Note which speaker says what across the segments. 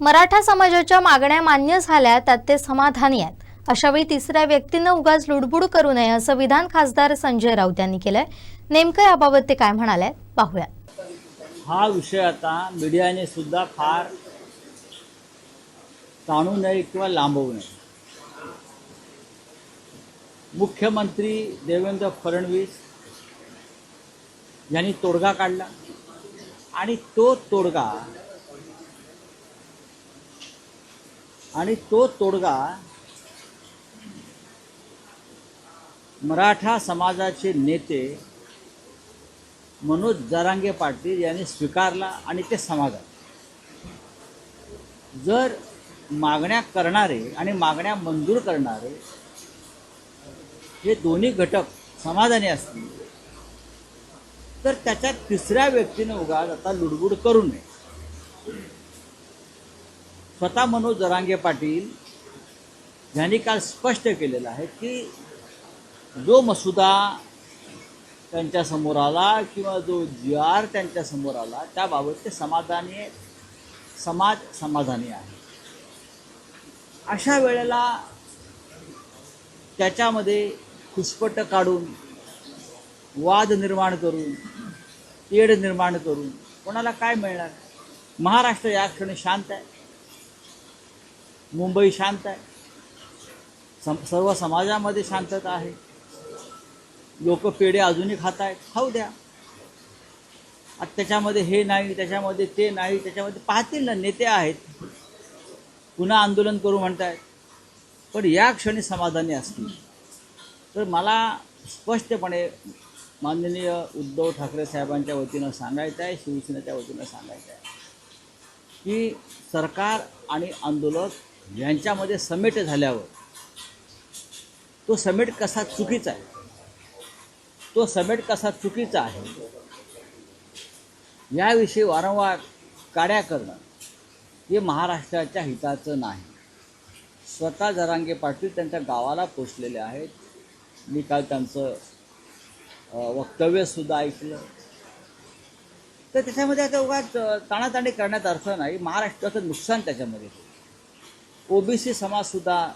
Speaker 1: मराठा समाजाच्या मागण्या मान्य झाल्या त्यात ते समाधानी आहेत. अशावेळी तिसऱ्या व्यक्तीनं उगाच लुडबुड करू नये असं विधान खासदार संजय राऊत यांनी केलंय. नेमकं याबाबत ते काय म्हणाले पाहूया.
Speaker 2: हा विषय आता मीडियाने सुद्धा फार ताणू नये किंवा लांबवू नये. मुख्यमंत्री देवेंद्र फडणवीस यांनी तोडगा काढला आणि तो तोडगा आणि तो तोडगा मराठा समाजाचे नेते मनोज जरांगे पाटील यांनी स्वीकारला आणि ते समाधान जर मागण्या करणारे आणि मागण्या मंजूर करणारे हे दोन्ही घटक समाधानी असतील तर त्याच्यात तिसऱ्या व्यक्तीने उगाच आता लुडबुड करू नये. स्वतः मनोज जरांगे पाटील यांनी काल स्पष्ट केलेलं आहे की जो मसुदा त्यांच्यासमोर आला किंवा जो जी आर त्यांच्यासमोर आला त्याबाबत ते समाधानी समाज समाधानी आहे. अशा वेळेला त्याच्यामध्ये खुसपट काढून वाद निर्माण करून तेढ निर्माण करून कोणाला काय मिळणार? महाराष्ट्र या क्षणी शांत आहे. मुंबई शांत आहे. सम सर्व समाजामध्ये शांतता आहे. लोक पेढे अजूनही खात आहेत. खाऊ द्या. आता त्याच्यामध्ये हे नाही त्याच्यामध्ये ते नाही त्याच्यामध्ये पाहतील ना नेते आहेत. पुन्हा आंदोलन करू म्हणतायत. पण या क्षणी समाधानी असतील. तर मला स्पष्टपणे माननीय उद्धव ठाकरे साहेबांच्या वतीनं सांगायचं आहे शिवसेनेच्या वतीनं सांगायचं आहे की सरकार आणि आंदोलक यांच्यामध्ये समेट झाल्यावर तो समेट कसा चुकीचा आहे? तो समेट कसा चुकीचा आहे? याविषयी वारंवार काड्या करणं हे महाराष्ट्राच्या हिताचं नाही. स्वतः जरांगे पाटील त्यांच्या गावाला पोचलेले आहेत. मी काल त्यांचं वक्तव्यसुद्धा ऐकलं. तर त्याच्यामध्ये आता उगाच ताणाताणी करण्यात अर्थ नाही. महाराष्ट्राचं नुकसान त्याच्यामध्ये ओबीसी समाजसुद्धा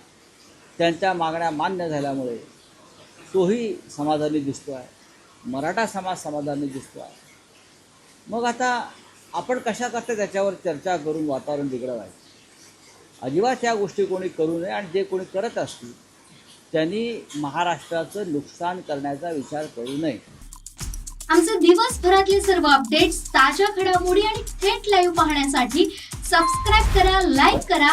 Speaker 2: त्यांच्या मागण्या मान्य झाल्यामुळे तोही समाधानी दिसतो आहे मराठा समाज समाधानी दिसतो आहे मग आता आपण कशा करते त्याच्यावर चर्चा करून वातावरण बिघडवायचं? अजिबात या गोष्टी कोणी करू नये आणि जे कोणी करत असतील त्यांनी महाराष्ट्राचं नुकसान करण्याचा विचार करू नये.
Speaker 3: आमचे दिवसभरातले सर्व अपडेट्स ताज्या घडामोडी आणि थेट लाईव्ह पाहण्यासाठी सबस्क्राईब करा लाईक करा